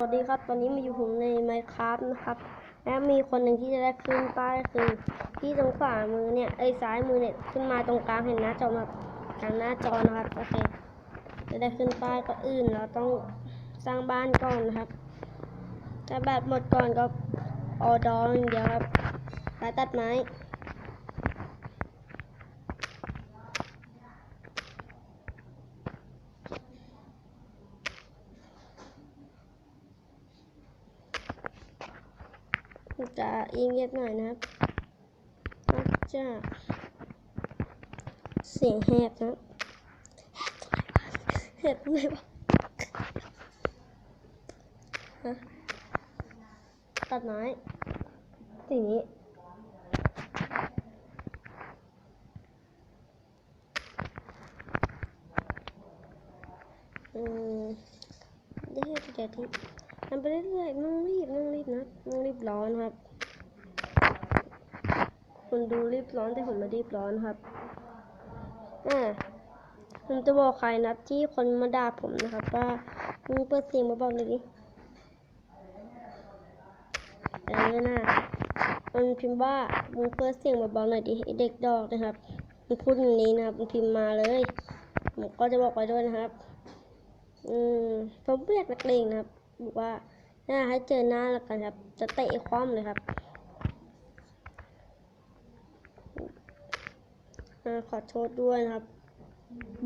สวัสดีครับ ตอนนี้มาอยู่ผมใน Minecraft นะครับ และมีคนหนึ่งที่จะได้ขึ้นป้ายคือที่ตรงขวามือเนี่ยไอ้ซ้ายมือเนี่ยขึ้นมาตรงกลางเห็นหน้าจอมากลางหน้าจอนะครับโอเคจะได้ขึ้นป้ายก็อื่นเราต้องสร้างบ้านก่อนนะครับถ้าแบตหมดก่อนก็ออดออย่างเดียวครับไปตัดไม้ จะเงียบหน่อยนะครับจะเสียงแหบนะแหบทำไมวะฮะตัดไม้สิ่งนี้อืมเดี๋ยวเดี๋ยวที่ทำไปเรื่อยๆไม่ต้องรีบไม่ต้องรีบน ต้องรีบร้อนครับ คุณดูรีบร้อนแต่ผมไม่รีบร้อนครับอ่าผมจะบอกใครนะที่คนมาด่าผมนะครับ ว่ามึงเปิดเสียงมาบอกเลยดิเออนะมันพิมพ์ว่ามึงเปิดเสียงมาบอกหน่อยดิเด็กดอกนะครับมึงพูดอย่างนี้นะครับมึงพิมพ์มาเลยผมก็จะบอกไว้ด้วยนะครับ อืมผมเรียกนักเลงนะครับบอกว่า น่าให้เจอหน้าแล้วกันครับ จะเตะคว่ำเลยครับขอโทษด้วยนะครับ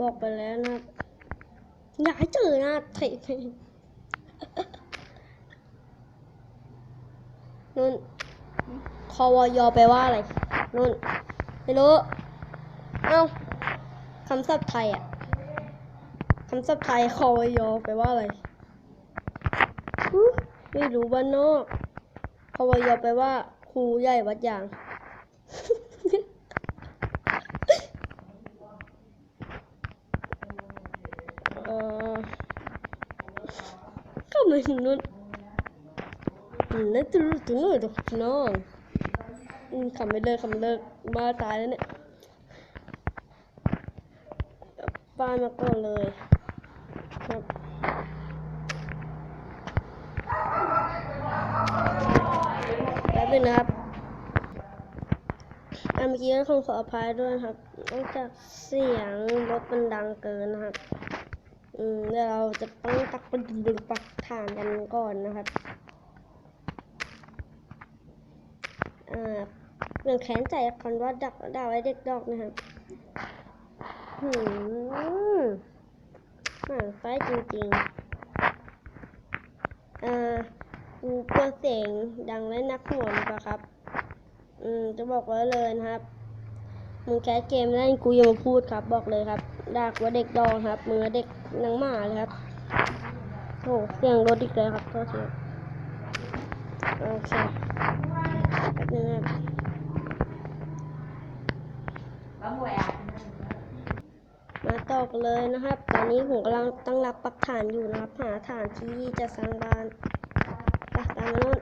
บอกไปแล้วนะครับอยากให้เจอหน้าเตะไปนุ่นคอวยอแปลว่าอะไรนุ่นไม่รู้ เอ้าคำศัพท์ไทยอะคำศัพท์ไทยคอวยอแปลว่าอะไร ไม่รู้บ้านนอกคอวยอแปว่าครูใหญ่วัดยาง เออก็ไม่นู้นนั่นตัวตัวนู้นตัวน้องขำไม่เลิกขำไม่เลิกบ้าตายแล้วเนี่ยป้ามาก่อนเลยครับ แป๊บนึงนะครับอะเมื่อกี้ก็คงขออภัยด้วยครับนองจากเสียงรถมันดังเกินนะครับ อืมเดี๋ยวเราจะต้องตักเป็นดึงปักฐานกันก่อนนะครับ อ่าเรื่องแค้นใจกันว่าดักด่าไว้เด็กดอกนะครับหืมหมันไฟจริงๆ อ่า กูกลัวเสียงดังและนักหน่วงดีกว่าครับ อืม จะบอกไว้เลยนะครับ มึงแคสเกมเล่นกูย่ามาพูดครับ บอกเลยครับด่ากูว่าเด็กดองครับมึงเด็กนางหมาเลยครับโอ้เสียงรถอีกแล้วครับโทษทีโอเคแป๊บนึงนะครับมาตอกเลยนะครับ ตอนนี้ผมกำลังตั้งหลักปักฐานอยู่นะครับ หาฐานที่จะสร้างบ้าน ไปตามนู้น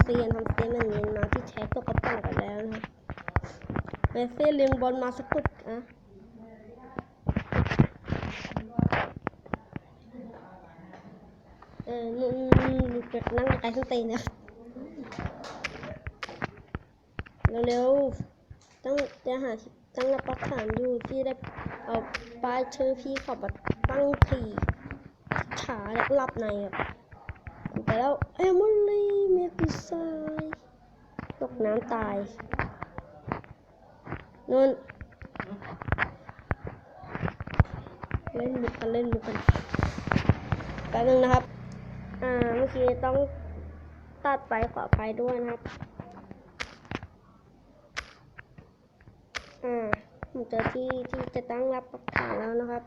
เซียนทำเซียนมันเนียนมาที่แท็กตกกระป๋องกันแล้วนะเมสซี่เลี้ยงบอลมาสักกุดอะเออนุ่นนั่งไกลขึ้นเตนนี่ยเร็วๆต้องจะหาตั้งรับประทานอยู่ที่ได้เอาป้ายชื่อพี่เขาแบบตั้งทีขาและหลับในอะ แล้วเอมิลี่เมฟิไซตกน้ำตายนนเล่นมุกกันเล่นมุกกันแป๊บนึงนะครับ อ่าเมื่อกี้ต้องตัดไปขออภัยด้วยนะครับ อ่าผมเจอที่ที่จะตั้งรับประทานแล้วนะครับ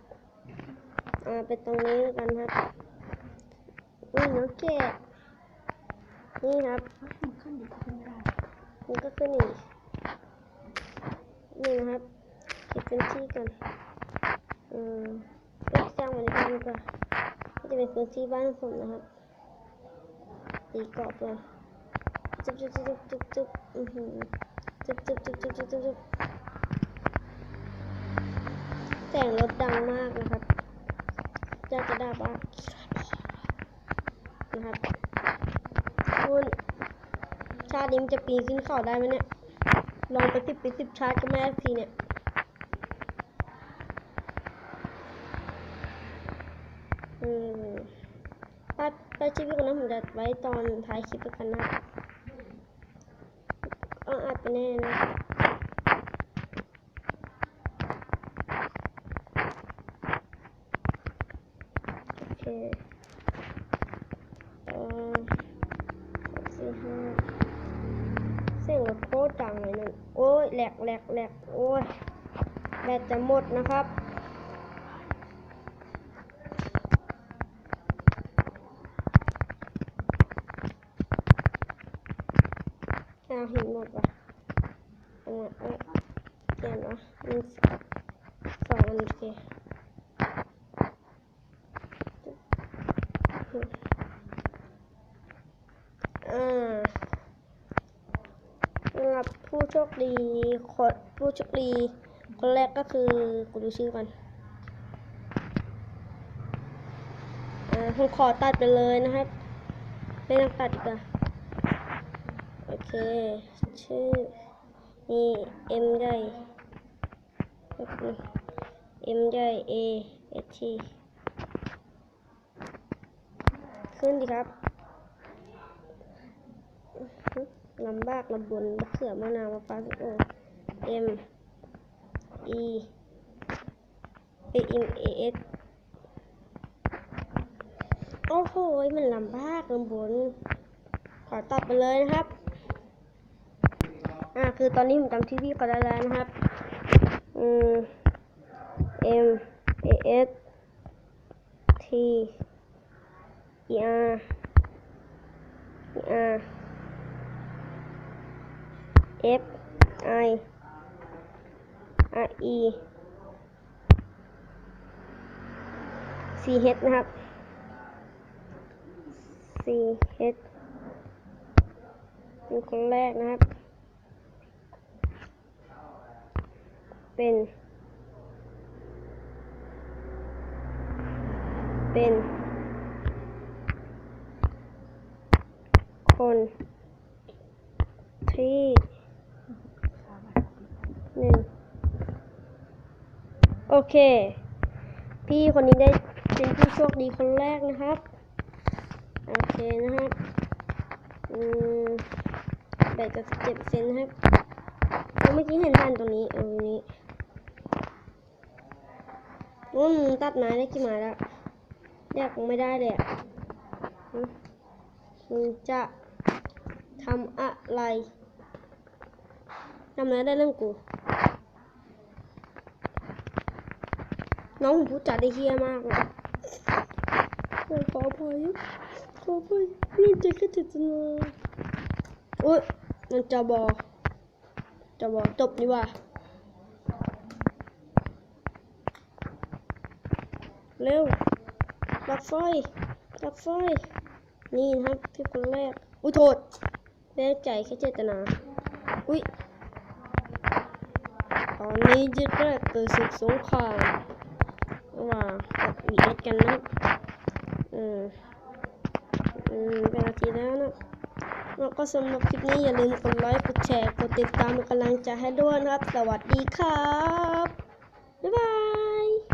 อ่าเป็นตรงนี้กันครับ นี่น้องแกะนี่ครับมันก็ขึ้นอีกนี่นะครับเก็บพื้นที่กันอืมก็สร้างมันดีกว่าก็จะเป็นพื้นที่บ้านผมนะครับตีกรอบก่อนจุ๊บจุ๊บจุ๊บจุ๊บจุ๊บอือหือจุ๊บจุ๊บจุ๊บจุ๊บจุ๊บจุ๊บแต่งรถดังมากนะครับจะจะด่าบ้าน นะครับคุณชาตินี้มันจะปีนขึ้นเขาได้ไหมเนี่ยลองไปสิบไปสิบชาติก็ไม่ได้ทีเนี่ยอืมป้าป้าชีวิตคนนั้นผมจะไว้ตอนท้ายคลิปแล้วกันนะครับเอาอัดไปแน่นะ โอเคเอ่อสองสี่ห้า เสียงรถโคตรดังเลยนั่นโอ้ยแหลกแหลกแหลกโอ้ยแบตจะหมดนะครับเอาหินหมดว่ะเอาเอาเปลี่ยนวะหนึ่งสองอันโอเค อ่าสำหรับผู้ โชคดีคนผู้โชคดีคนแรกก็คือกูดูชื่อกันอ่าผมขอตัดไปเลยนะครับ ไม่ต้องตัดดีกว่าโอเค ชื่อ นี่ M ใหญ่แป๊บนึง M ใหญ่ A S T ขึ้นดีครับ ลำบากลำบนมะเขือมะนาวมะพร้าวโอ้ M E A M A S โอ้โหมันลำบากลำบน ขอตัดไปเลยนะครับ อ่า คือตอนนี้ผมจำที่พี่เขาได้แล้วนะครับ อืม M A S T E R E R F I R E C H นะครับ C H เป็นคนแรกนะครับ เป็น เป็น คนที่ หนึ่งโอเค พี่คนนี้ได้เป็นผู้โชคดีคนแรกนะครับ โอเคนะครับอืมแบตจะเจ็ดเซนนะครับเอาเมื่อกี้เห็นด้านตรงนี้เออตรงนี้นุ่นตัดไม้ได้กี่ไม้แล้วแยกไม่ได้เลยอะมึงจะทำอะไรทำอะไรได้เรื่องกู น้องผมพูดจาได้เฮี้ยมากเลยโอ้ยขออภัยขออภัยเรื่องใจแค่เจตนาโอ้ยมันจะบอจะบอจบดีว่า เร็วรับไฟรับไฟ นี่นะครับพี่คนแรก อุ้ยโทษแน่ใจแค่เจตนา อุ้ยตอนนี้จะเกิดเกิดศึกสงคราม ว่างกับวีเอสกันนะอืมอืมเป็นนาทีแล้วนะแล้วก็สำหรับคลิปนี้อย่าลืมกดไลค์กดแชร์กดติดตามเป็นกำลังใจให้ด้วยนะครับ สวัสดีครับ บ๊ายบาย